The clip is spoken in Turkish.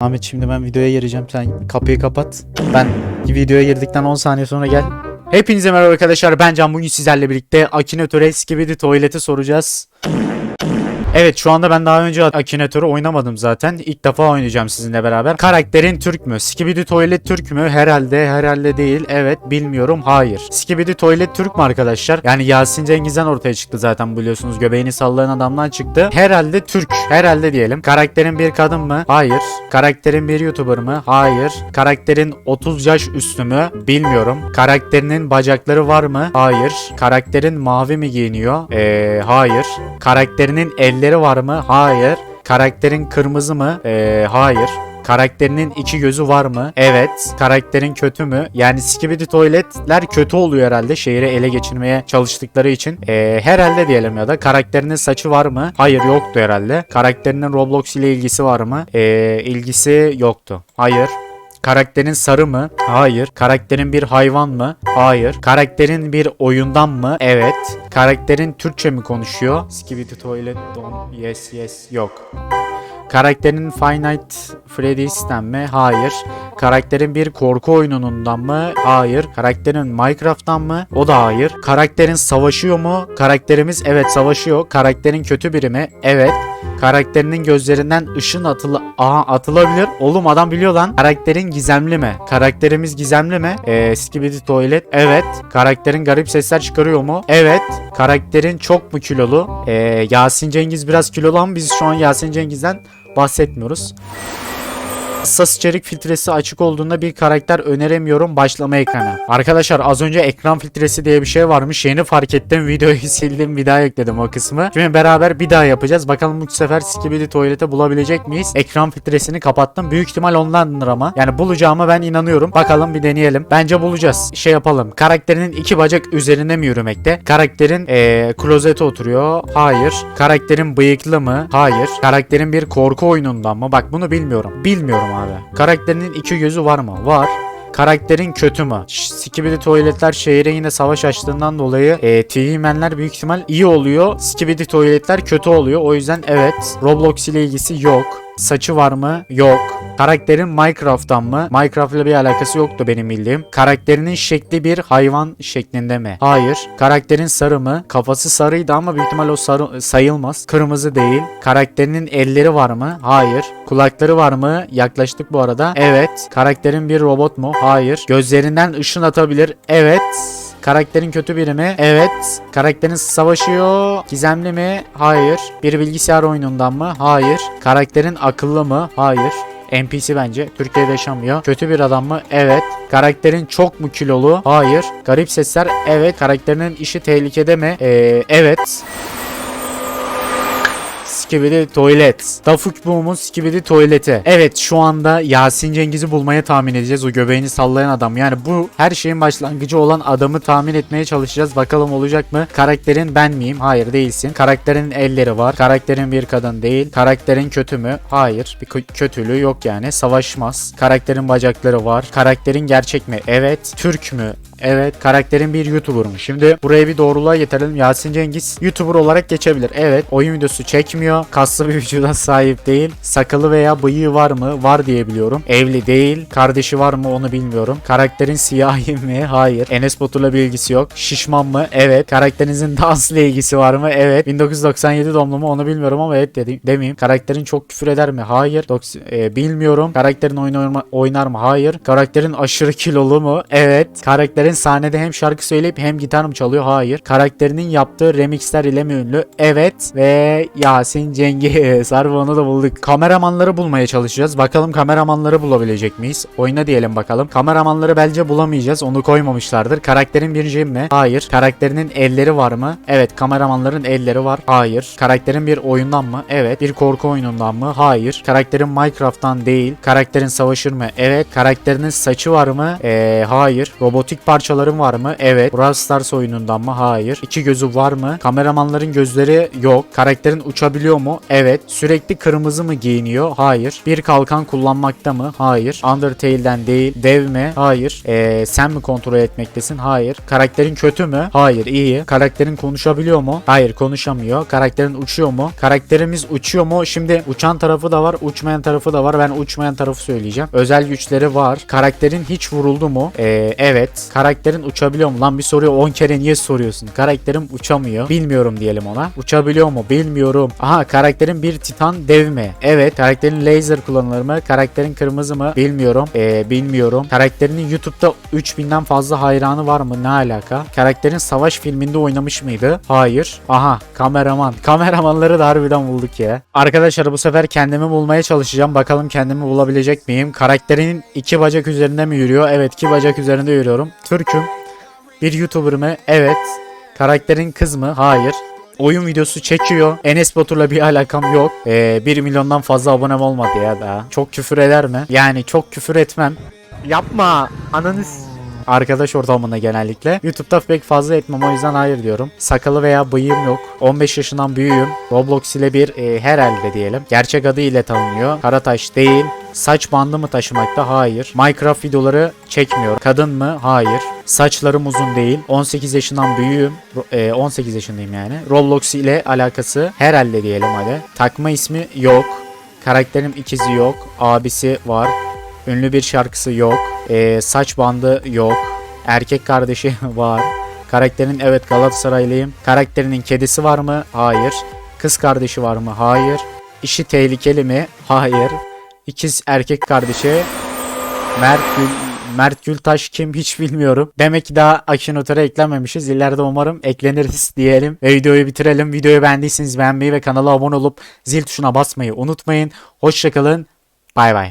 Ahmet şimdi ben videoya gireceğim. Sen kapıyı kapat. Ben videoya girdikten 10 saniye sonra gel. Hepinize merhaba arkadaşlar. Ben Can. Bugün sizlerle birlikte Akinator Skibidi Tuvalet'i soracağız. Evet şu anda ben daha önce Akinator'u oynamadım zaten. İlk defa oynayacağım sizinle beraber. Karakterin Türk mü? Skibidi Tuvalet Türk mü? Herhalde herhalde değil. Evet bilmiyorum. Hayır. Skibidi Tuvalet Türk mü arkadaşlar? Yani Yasin Cengiz'den ortaya çıktı zaten biliyorsunuz. Göbeğini sallayan adamdan çıktı. Herhalde Türk. Herhalde diyelim. Karakterin bir kadın mı? Hayır. Karakterin bir YouTuber mı? Hayır. Karakterin 30 yaş üstü mü? Bilmiyorum. Karakterinin bacakları var mı? Hayır. Karakterin mavi mi giyiniyor? Ee, hayır. Karakterinin elleri var mı? Hayır. Karakterin kırmızı mı? Ee, hayır. Karakterinin iki gözü var mı? Evet. Karakterin kötü mü? Yani Skibidi Tuvaletler kötü oluyor herhalde. Şehri ele geçirmeye çalıştıkları için. Ee, herhalde diyelim ya da. Karakterinin saçı var mı? Hayır yoktu herhalde. Karakterinin Roblox ile ilgisi var mı? Ee, ilgisi yoktu. Hayır. Karakterin sarı mı? Hayır. Karakterin bir hayvan mı? Hayır. Karakterin bir oyundan mı? Evet. Karakterin Türkçe mi konuşuyor? Skibidi Toilet Don Yes Yes yok. Karakterin Five Nights Freddy's'ten mi? Hayır. Karakterin bir korku oyunundan mı? Hayır. Karakterin Minecraft'tan mı? O da hayır. Karakterin savaşıyor mu? Karakterimiz evet savaşıyor. Karakterin kötü biri mi? Evet. Karakterinin gözlerinden ışın atıla Aha atılabilir. Oğlum adam biliyor lan. Karakterin gizemli mi? Karakterimiz gizemli mi? Ee, Skibidi Toilet. Evet. Karakterin garip sesler çıkarıyor mu? Evet. Karakterin çok mu kilolu? Ee, Yasin Cengiz biraz kilolu ama biz şu an Yasin Cengiz'den bahsetmiyoruz. Hassas içerik filtresi açık olduğunda bir karakter öneremiyorum başlama ekranı. Arkadaşlar az önce ekran filtresi diye bir şey varmış. Yeni fark ettim. Videoyu sildim bir daha ekledim o kısmı. Şimdi beraber bir daha yapacağız. Bakalım bu sefer Skibidi tuvalete bulabilecek miyiz? Ekran filtresini kapattım. Büyük ihtimal ondandır ama. Yani bulacağıma ben inanıyorum. Bakalım bir deneyelim. Bence bulacağız. Şey yapalım. Karakterinin iki bacak üzerinde mi yürümekte? Karakterin ee, klozete oturuyor. Hayır. Karakterin bıyıklı mı? Hayır. Karakterin bir korku oyunundan mı? Bak bunu bilmiyorum. Bilmiyorum abi. Karakterinin iki gözü var mı? Var. Karakterin kötü mü? Skibidi tuvaletler şehire yine savaş açtığından dolayı e, TV-menler büyük ihtimal iyi oluyor. Skibidi tuvaletler kötü oluyor. O yüzden evet. Roblox ile ilgisi yok. Saçı var mı? Yok. Karakterin Minecraft'tan mı? Minecraft ile bir alakası yoktu benim bildiğim. Karakterinin şekli bir hayvan şeklinde mi? Hayır. Karakterin sarı mı? Kafası sarıydı ama büyük ihtimal o sarı sayılmaz. Kırmızı değil. Karakterinin elleri var mı? Hayır. Kulakları var mı? Yaklaştık bu arada. Evet. Karakterin bir robot mu? Hayır. Gözlerinden ışın atabilir. Evet. Karakterin kötü biri mi? Evet. Karakterin savaşıyor. Gizemli mi? Hayır. Bir bilgisayar oyunundan mı? Hayır. Karakterin akıllı mı? Hayır. NPC bence. Türkiye'de yaşamıyor. Kötü bir adam mı? Evet. Karakterin çok mu kilolu? Hayır. Garip sesler? Evet. Karakterinin işi tehlikede mi? Ee, evet. Skibidi Toilet. Dafuk Boom'un Skibidi Tuvaleti. Evet şu anda Yasin Cengiz'i bulmaya tahmin edeceğiz. O göbeğini sallayan adam. Yani bu her şeyin başlangıcı olan adamı tahmin etmeye çalışacağız. Bakalım olacak mı? Karakterin ben miyim? Hayır değilsin. Karakterin elleri var. Karakterin bir kadın değil. Karakterin kötü mü? Hayır. Bir kö- kötülüğü yok yani. Savaşmaz. Karakterin bacakları var. Karakterin gerçek mi? Evet. Türk mü? Evet. Karakterin bir YouTuber mu? Şimdi buraya bir doğruluğa getirelim. Yasin Cengiz YouTuber olarak geçebilir. Evet. Oyun videosu çekmiyor. Kaslı bir vücuda sahip değil. Sakalı veya bıyığı var mı? Var diye biliyorum. Evli değil. Kardeşi var mı? Onu bilmiyorum. Karakterin siyahi mi? Hayır. Enes Batur'la bir ilgisi yok. Şişman mı? Evet. Karakterinizin dansla ilgisi var mı? Evet. 1997 doğumlu mu? Onu bilmiyorum ama evet dedim. Demeyeyim. Karakterin çok küfür eder mi? Hayır. Doks- e, bilmiyorum. Karakterin oynar mı? Hayır. Karakterin aşırı kilolu mu? Evet. Karakterin sahnede hem şarkı söyleyip hem gitar mı çalıyor? Hayır. Karakterinin yaptığı remixler ile mi ünlü? Evet. Ve Yasin Cengiz. Harbi onu da bulduk. Kameramanları bulmaya çalışacağız. Bakalım kameramanları bulabilecek miyiz? Oyna diyelim bakalım. Kameramanları bence bulamayacağız. Onu koymamışlardır. Karakterin bir jim mi? Hayır. Karakterinin elleri var mı? Evet. Kameramanların elleri var. Hayır. Karakterin bir oyundan mı? Evet. Bir korku oyunundan mı? Hayır. Karakterin Minecraft'tan değil. Karakterin savaşır mı? Evet. Karakterinin saçı var mı? Ee, hayır. Robotik parçaların var mı? Evet. Brawl Stars oyunundan mı? Hayır. İki gözü var mı? Kameramanların gözleri yok. Karakterin uçabiliyor mu? Evet. Sürekli kırmızı mı giyiniyor? Hayır. Bir kalkan kullanmakta mı? Hayır. Undertale'den değil. Dev mi? Hayır. Ee, sen mi kontrol etmektesin? Hayır. Karakterin kötü mü? Hayır. iyi. Karakterin konuşabiliyor mu? Hayır. Konuşamıyor. Karakterin uçuyor mu? Karakterimiz uçuyor mu? Şimdi uçan tarafı da var. Uçmayan tarafı da var. Ben uçmayan tarafı söyleyeceğim. Özel güçleri var. Karakterin hiç vuruldu mu? Ee, evet. Karakterin uçabiliyor mu? Lan bir soruyu 10 kere niye soruyorsun? Karakterim uçamıyor. Bilmiyorum diyelim ona. Uçabiliyor mu? Bilmiyorum. Aha karakterin bir titan dev mi? Evet. Karakterin laser kullanılır mı? Karakterin kırmızı mı? Bilmiyorum. Ee, bilmiyorum. Karakterinin YouTube'da 3000'den fazla hayranı var mı? Ne alaka? Karakterin savaş filminde oynamış mıydı? Hayır. Aha kameraman. Kameramanları da harbiden bulduk ya. Arkadaşlar bu sefer kendimi bulmaya çalışacağım. Bakalım kendimi bulabilecek miyim? Karakterinin iki bacak üzerinde mi yürüyor? Evet iki bacak üzerinde yürüyorum. Türk'üm. Bir YouTuber mı? Evet. Karakterin kız mı? Hayır. Oyun videosu çekiyor. Enes Batur'la bir alakam yok. Ee, 1 milyondan fazla abonem olmadı ya daha. Çok küfür eder mi? Yani çok küfür etmem. Yapma. Ananız. Arkadaş ortamında genellikle. YouTube'da pek fazla etmem o yüzden hayır diyorum. Sakalı veya bıyığım yok. 15 yaşından büyüğüm. Roblox ile bir e, herhalde diyelim. Gerçek adı ile tanınıyor. Karataş değil. Saç bandı mı taşımakta? Hayır. Minecraft videoları çekmiyor. Kadın mı? Hayır. Saçlarım uzun değil. 18 yaşından büyüğüm. E, 18 yaşındayım yani. Roblox ile alakası herhalde diyelim hadi. Takma ismi yok. Karakterim ikizi yok. Abisi var. Ünlü bir şarkısı yok. Ee, saç bandı yok. Erkek kardeşi var. Karakterin evet Galatasaraylıyım. Karakterinin kedisi var mı? Hayır. Kız kardeşi var mı? Hayır. İşi tehlikeli mi? Hayır. İkiz erkek kardeşi. Mert Gül Mert Gültaş kim hiç bilmiyorum. Demek ki daha Akinotor'a eklenmemişiz. İleride umarım ekleniriz diyelim. Ve videoyu bitirelim. Videoyu beğendiyseniz beğenmeyi ve kanala abone olup zil tuşuna basmayı unutmayın. Hoşçakalın. Bay bay.